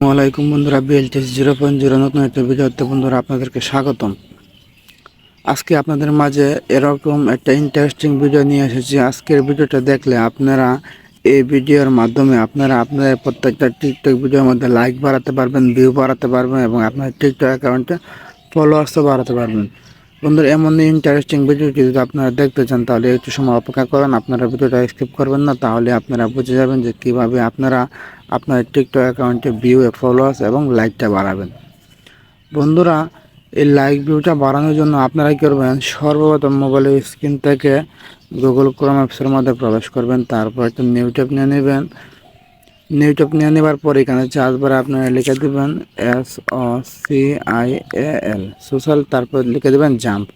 আসসালামাইকুম বন্ধুরা বিএলটিএস zero point zero নতুন একটা ভিডিওতে বন্ধুরা আপনাদেরকে স্বাগতম। আজকে আপনাদের মাঝে এরকম একটা ইন্টারেস্টিং ভিডিও নিয়ে এসেছি। আজকের ভিডিওটা দেখলে আপনারা এই ভিডিওর মাধ্যমে আপনারা আপনাদের প্রত্যেকটা টিকটক ভিডিওর মধ্যে লাইক বাড়াতে পারবেন ভিউ বাড়াতে পারবেন এবং আপনার টিকটক অ্যাকাউন্টে ফলোয়ার্সও বাড়াতে পারবেন। বন্ধুরা, এমন ইন্টারেস্টিং ভিডিও যদি আপনারা দেখতে চান, তাহলে একটু সময় অপেক্ষা করেন। আপনারা ভিডিওটা স্কিপ করবেন না, তাহলে আপনারা বুঝে যাবেন যে কীভাবে আপনারা আপনার টিকটক অ্যাকাউন্টে ভিউ ফলোয়ার্স এবং লাইকটা বাড়াবেন। বন্ধুরা, এই লাইক ভিউটা বাড়ানোর জন্য আপনারা কী করবেন? সর্বপ্রথম মোবাইলের স্ক্রিন থেকে গুগল ক্রোম অ্যাপসের মধ্যে প্রবেশ করবেন, তারপর একটা নিউ ট্যাব নিয়ে নেবেন। নিউ ট্যাব নিয়ে নেবার পর এখানে চার্জবার আপনারা লিখে দেবেন S O C I A L social তারপর লিখে দেবেন জাম্প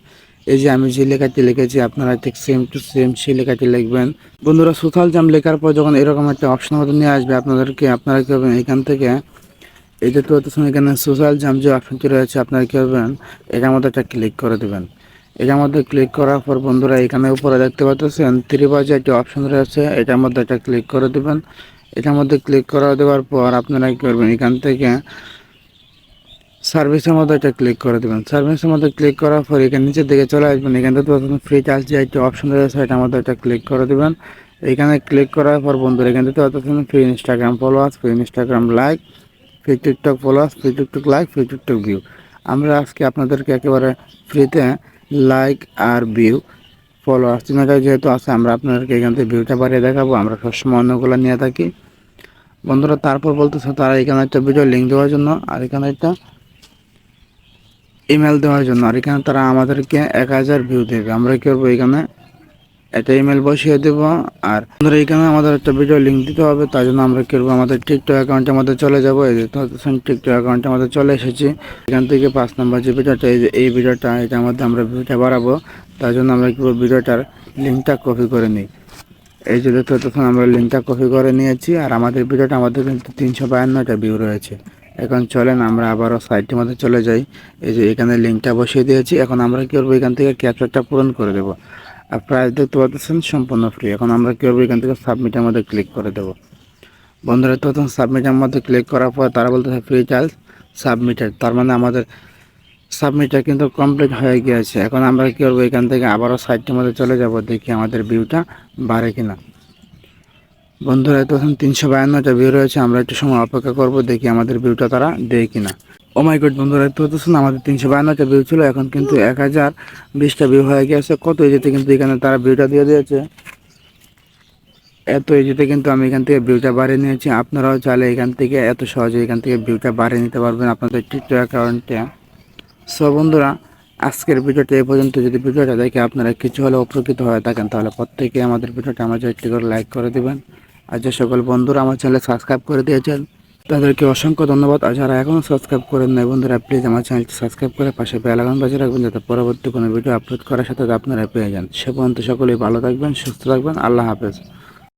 এই যে আমি যে লেখাটি লিখেছি, আপনারা ঠিক সেম টু সেম সেই লেখাটি লিখবেন। বন্ধুরা সোশ্যাল জাম্প লেখার পর যখন এরকম একটা অপশন মতো নিয়ে আসবে, আপনাদেরকে, আপনারা কী করবেন এখান থেকে, এই যে তো এখানে সোশ্যাল জাম্প যে অপশনটি রয়েছে, আপনারা কী হবেন এটার মধ্যে একটা ক্লিক করে দেবেন। এটার মধ্যে ক্লিক করার পর বন্ধুরা, এখানে উপরে দেখতে পাচ্ছেন ত্রিবাজে একটি অপশন রয়েছে, এটার মধ্যে একটা ক্লিক করে দেবেন। এটার মধ্যে ক্লিক করা দেওয়ার পর আপনারা কী করবেন? এখান থেকে সার্ভিসের মধ্যে একটা ক্লিক করে দেবেন। সার্ভিসের মধ্যে ক্লিক করার পর এখানে নিচের দিকে চলে আসবেন। এখান থেকে ফ্রি চার্জ যে একটি অপশন রয়েছে এটার মধ্যে একটা ক্লিক করে দেবেন। এখানে ক্লিক করার পর বন্ধুরা, এখান থেকে অতক্ষণ free Instagram followers free Instagram like free TikTok followers free TikTok like free TikTok view আমরা আজকে আপনাদেরকে একেবারে ফ্রিতে লাইক আর ভিউ ফলোয়ার্স তিনটা যেহেতু আছে, আমরা আপনাদেরকে এখান থেকে ভিউটা বাড়িয়ে দেখাবো। আমরা সবসময় অন্যগুলো নিয়ে থাকি। বন্ধুরা, তারপর বলতেছে তারা এখানে একটা ভিডিও লিঙ্ক দেওয়ার জন্য আর এখানে একটা ইমেল দেওয়ার জন্য। আর এখানে তারা আমাদেরকে এক হাজার ভিউ দেবে। আমরা কী করব এখানে একটা ইমেল বসিয়ে দেব। আর আমরা এখানে আমাদের একটা ভিডিও লিঙ্ক দিতে হবে, তার জন্য আমরা করব, আমাদের টিকটক অ্যাকাউন্টের মধ্যে চলে যাব। এই যে টিকটক অ্যাকাউন্টের মধ্যে চলে এসেছি। এখান থেকে পাঁচ নম্বর যে ভিডিওটা এই যে, এই ভিডিওটা এটার মধ্যে আমরা ভিডিওটা বাড়াবো। তার জন্য আমরা কী ভিডিওটার লিঙ্কটা কপি করে নিই। এই যে দেখতে তখন আমরা লিঙ্কটা কপি করে নিয়েছি, আর আমাদের ভিডিওটা আমাদের কিন্তু তিনশো বায়ান্নটা ভিউ রয়েছে। এখন চলেন আমরা আবারও সাইটটির মধ্যে চলে যাই। এই যে এখানে লিঙ্কটা বসিয়ে দিয়েছি, এখন আমরা কী করব? এখান থেকে ক্যাপচারটা পূরণ করে দেবো। আর প্রাইস দেখতে পাচ্ছেন, সম্পূর্ণ ফ্রি এখন আমরা কী করব? এখান থেকে সাবমিটের মধ্যে ক্লিক করে দেবো। বন্ধুরা তখন সাবমিটের মধ্যে ক্লিক করার পর তারা বলতেছে ফ্রি চার্জ সাবমিটেড তার মানে আমাদের সাবমিটটা কিন্তু কমপ্লিট হয়ে গিয়েছে। এখন আমরা কী করব, এখান থেকে আবারও সাইটটির মধ্যে চলে যাব, দেখি আমাদের ভিউটা বাড়ে কিনা। বন্ধুরা তখন তিনশো বায়ান্নটা ভিউ রয়েছে, আমরা একটু সময় অপেক্ষা করব, দেখি আমাদের ভিউটা তারা দেয় কিনা। ও মাই গড বন্ধুরা তো তো আমাদের তিনশো বায়ান্নটা ভিউ ছিল, এখন কিন্তু এক হাজার বিশটা ভিউ হয়ে গিয়েছে। কত এজিতে কিন্তু এখানে তারা ভিউটা দিয়ে দিয়েছে। এত এজিতে কিন্তু আমি এখান থেকে ভিউটা বাড়িয়ে নিয়েছি। আপনারাও চাইলে এখান থেকে এত সহজে এখান থেকে ভিউটা বাড়িয়ে নিতে পারবেন আপনাদের টিকটক অ্যাকাউন্টে সো বন্ধুরা, আজকের ভিডিওটা এই পর্যন্ত। যদি ভিডিওটা দেখে আপনারা কিছু হলে উপকৃত হয়ে থাকেন, তাহলে প্রত্যেকে আমাদের ভিডিওটা আমাদের একটি করে লাইক করে দেবেন। আর যে সকল বন্ধুরা আমার চ্যানেলে সাবস্ক্রাইব করে দিয়েছেন, তাদেরকে অসংখ্য ধন্যবাদ। আর যারা এখনও সাবস্ক্রাইব করেন নাই, বন্ধুরা প্লিজ আমার চ্যানেলটি সাবস্ক্রাইব করে পাশে বেল আইকন বাজিয়ে রাখবেন, যাতে পরবর্তী কোনো ভিডিও আপলোড করার সাথে আপনারা পেয়ে যান। সে পর্যন্ত সকলেই ভালো থাকবেন, সুস্থ থাকবেন। আল্লাহ হাফেজ।